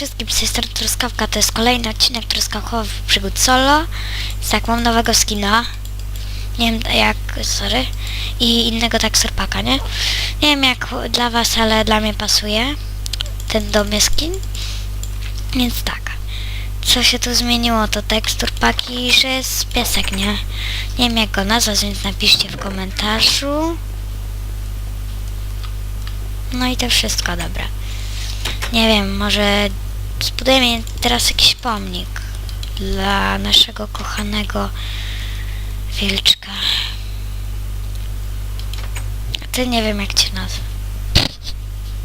wszystkim, z tej strony Truskawka, to jest kolejny odcinek Truskawkowych Przygód Solo. Tak, mam nowego skina. Nie wiem jak, sorry. I innego taksurpaka, nie? Nie wiem jak dla was, ale dla mnie pasuje ten dobry skin. Więc tak. Co się tu zmieniło, to tekstur paki, że jest piesek, nie? Nie wiem jak go nazwać, więc napiszcie w komentarzu. No i to wszystko, dobra. Nie wiem, może zbudujemy teraz jakiś pomnik dla naszego kochanego wilczka. Ty nie wiem jak cię nazwę.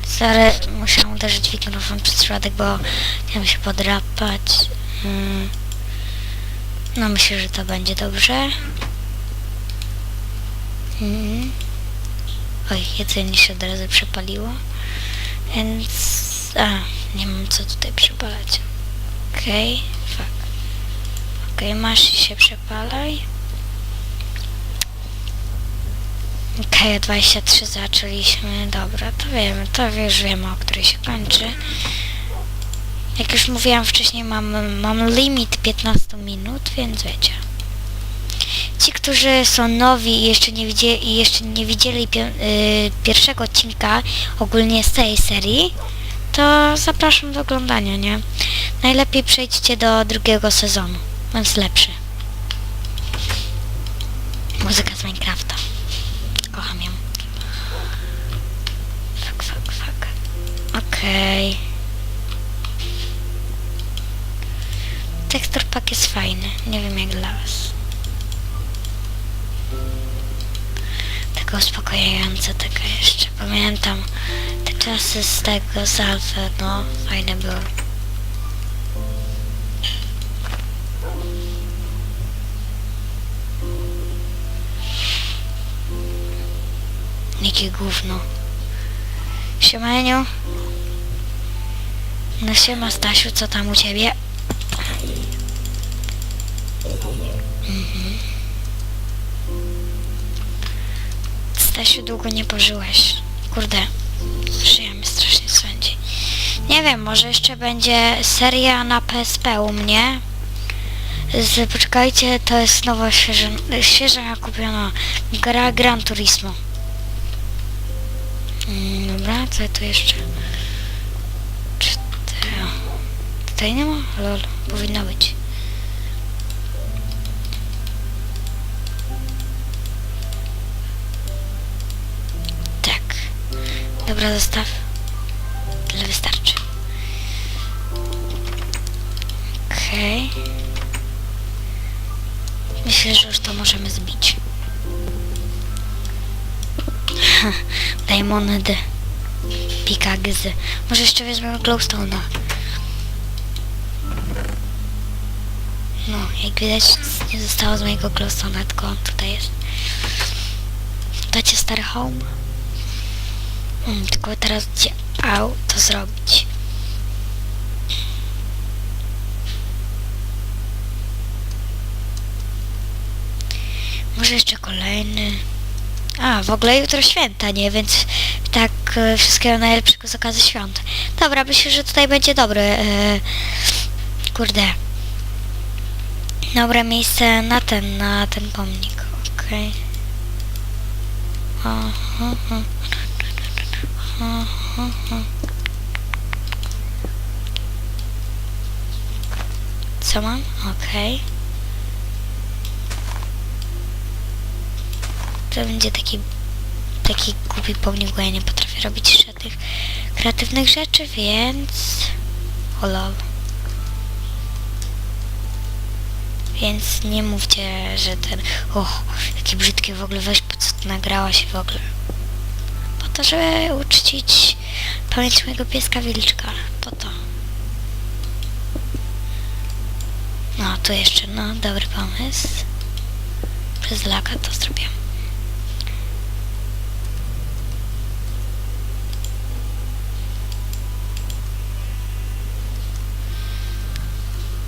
Sorry, muszę uderzyć mikrofon przez środek, bo chciałem się podrapać. Mm. No myślę, że to będzie dobrze. Mm. Oj, jedzenie się od razu przepaliło. Więc... A, nie mam co tutaj przepalać. Okej, okay, fuck. Okej, okay, masz się przepalaj. Okej, okay, 23 zaczęliśmy. Dobra, to wiemy, to już wiemy, o której się kończy. Jak już mówiłam wcześniej, mam, mam limit 15 minut, więc wiecie. Ci, którzy są nowi i jeszcze nie widzieli, jeszcze nie widzieli pi y, pierwszego odcinka ogólnie z tej serii, to zapraszam do oglądania, nie? Najlepiej przejdźcie do drugiego sezonu, więc lepszy. Muzyka z Minecrafta. Kocham ją. Fuck, fuck, fuck. Okej. Okay. Tekstur pak jest fajny. Nie wiem jak dla was. Taka uspokajająca, taka jeszcze. Pamiętam czasy z tego Alfy, no fajne były. Jakie gówno. Siemaniu. No siema Stasiu, co tam u ciebie? Mhm. Stasiu, długo nie pożyłeś. Kurde, szyja mi strasznie swędzi. Nie wiem, może jeszcze będzie seria na PSP u mnie. Z, poczekajcie, to jest nowo świeżo, świeżo kupiona gra Gran Turismo. Mm, dobra, co tu jeszcze? To... Tutaj nie ma? Lol, powinno być. Dobra, zostaw. Tyle wystarczy. Okej. Okay. Myślę, że już to możemy zbić. Diamond Pickaxe. Może jeszcze wezmę glowstone'a. No, jak widać nie zostało z mojego glowstone'a, tylko on tutaj jest. Dacie stary home? Hmm, tylko teraz gdzie au to zrobić? Może jeszcze kolejny. A, w ogóle jutro święta, nie? Więc tak e, wszystkiego najlepszego z okazji świąt. Dobra, myślę, że tutaj będzie dobre. E, kurde. Dobre miejsce na ten, na ten pomnik. Okej. Okay. Co mam? Okej. Okay. to będzie taki taki głupi pomnik, bo ja nie potrafię robić żadnych kreatywnych rzeczy, więc o. Więc nie mówcie, że ten och, jakie brzydkie w ogóle weź po co ty nagrałaś w ogóle. To, żeby uczcić pamięć mojego pieska wilczka. Po to. No, tu jeszcze, no, dobry pomysł. Przez laka to zrobiłam.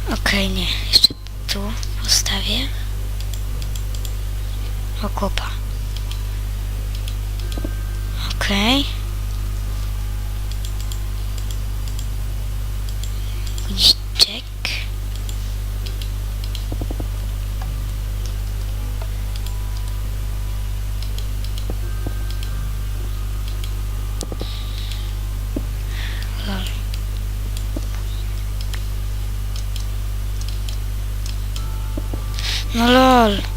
Okej, okay, nie. Jeszcze tu postawię. Okopa. Okej. Okay. Guziczek. Lol. No lol.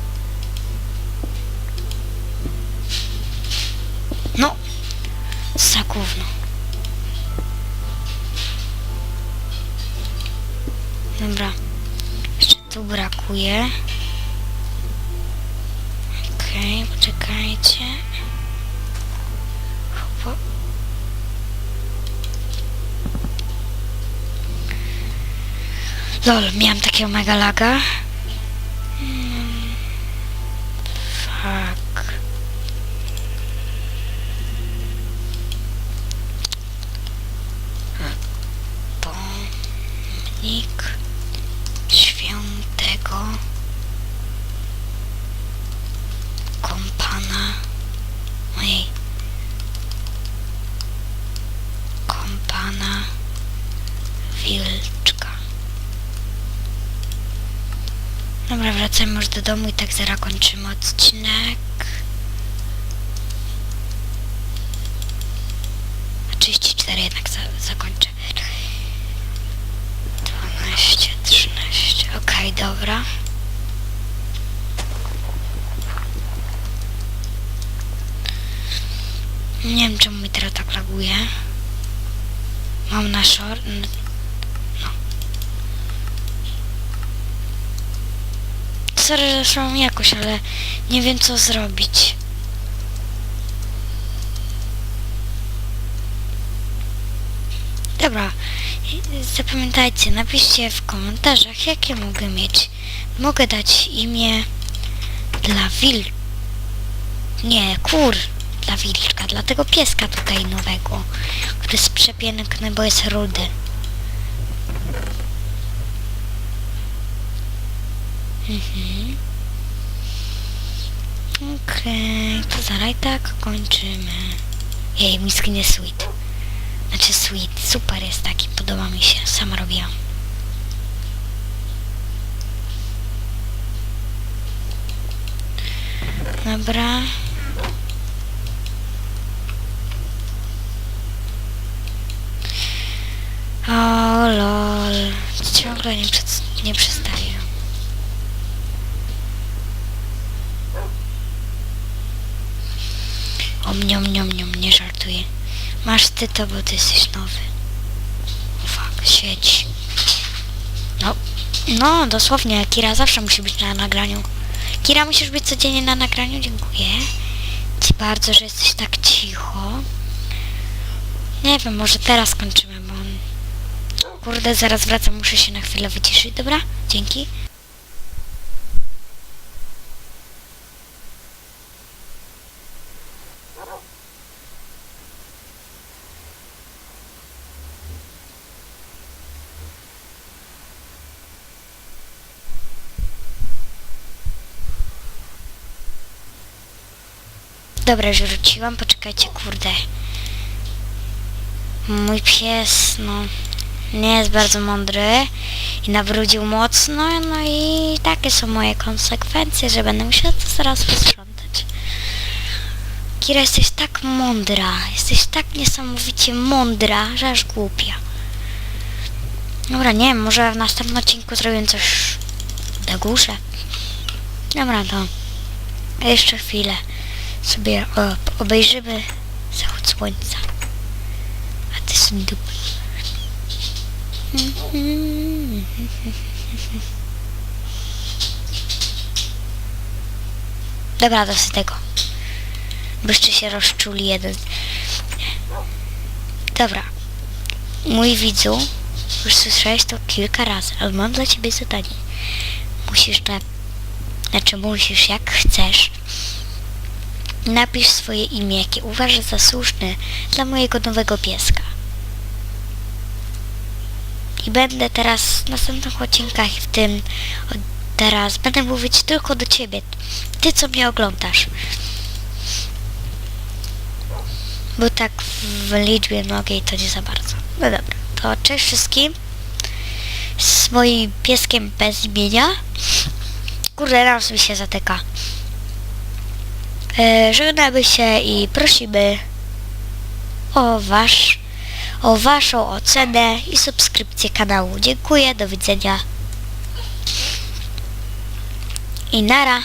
Za gówno. Dobra. Jeszcze tu brakuje. Okej, poczekajcie. Hopo. Lol, miałam takiego mega laga. Kompana mojej kompana wilczka. Dobra, wracamy już do domu i tak zaraz kończymy odcinek. A 34 jednak za, zakończę. 12, 13. Okej, dobra. Nie wiem czemu mi teraz tak laguje. Mam na short. No. Sorry, że jakoś, ale nie wiem co zrobić. Dobra, zapamiętajcie, napiszcie w komentarzach, jakie mogę mieć. Mogę dać imię dla wil... Nie, kur dla dla tego pieska tutaj nowego, który jest przepiękny, bo jest rudy. Mhm. Okej, to zaraz tak kończymy. Jej, mój skin jest sweet. Znaczy sweet, super jest taki, podoba mi się, sama robiłam. Dobra. O lol, ciągle nie, przed, nie przestaje. O mniom, mniom, mniom, nie żartuję. Masz ty to, bo ty jesteś nowy. Fuck, świeć. No, no, dosłownie, Kira zawsze musi być na nagraniu. Kira, musisz być codziennie na nagraniu, dziękuję. Ci bardzo, że jesteś tak cicho. Nie wiem, może teraz kończymy. Kurde, zaraz wracam, muszę się na chwilę wyciszyć, dobra? Dzięki. Dobra, już wróciłam, poczekajcie, kurde. Mój pies, no, nie jest bardzo mądry i nawrócił mocno, no i takie są moje konsekwencje, że będę musiała to zaraz posprzątać. Kira, jesteś tak mądra, jesteś tak niesamowicie mądra, że aż głupia. Dobra, nie wiem, może w następnym odcinku zrobię coś dogórze. Dobra, to jeszcze chwilę sobie obejrzymy zachód słońca. A ty są dupy. Dobra, dosyć tego. Byście się rozczuli jeden. Dobra. Mój widzu, już słyszałeś to kilka razy, ale mam dla ciebie zadanie. Musisz na... Znaczy musisz, jak chcesz, Napisz swoje imię, jakie uważasz za słuszne dla mojego nowego pieska. I będę teraz w następnych odcinkach w tym teraz będę mówić tylko do ciebie. Ty co mnie oglądasz. Bo tak w liczbie mnogiej to nie za bardzo. No dobra, to cześć wszystkim. Z moim pieskiem bez imienia. Kurde, raz mi się zatyka. E, żegnamy się i prosimy o wasz o waszą ocenę i subskrypcję kanału. Dziękuję, do widzenia. i nara.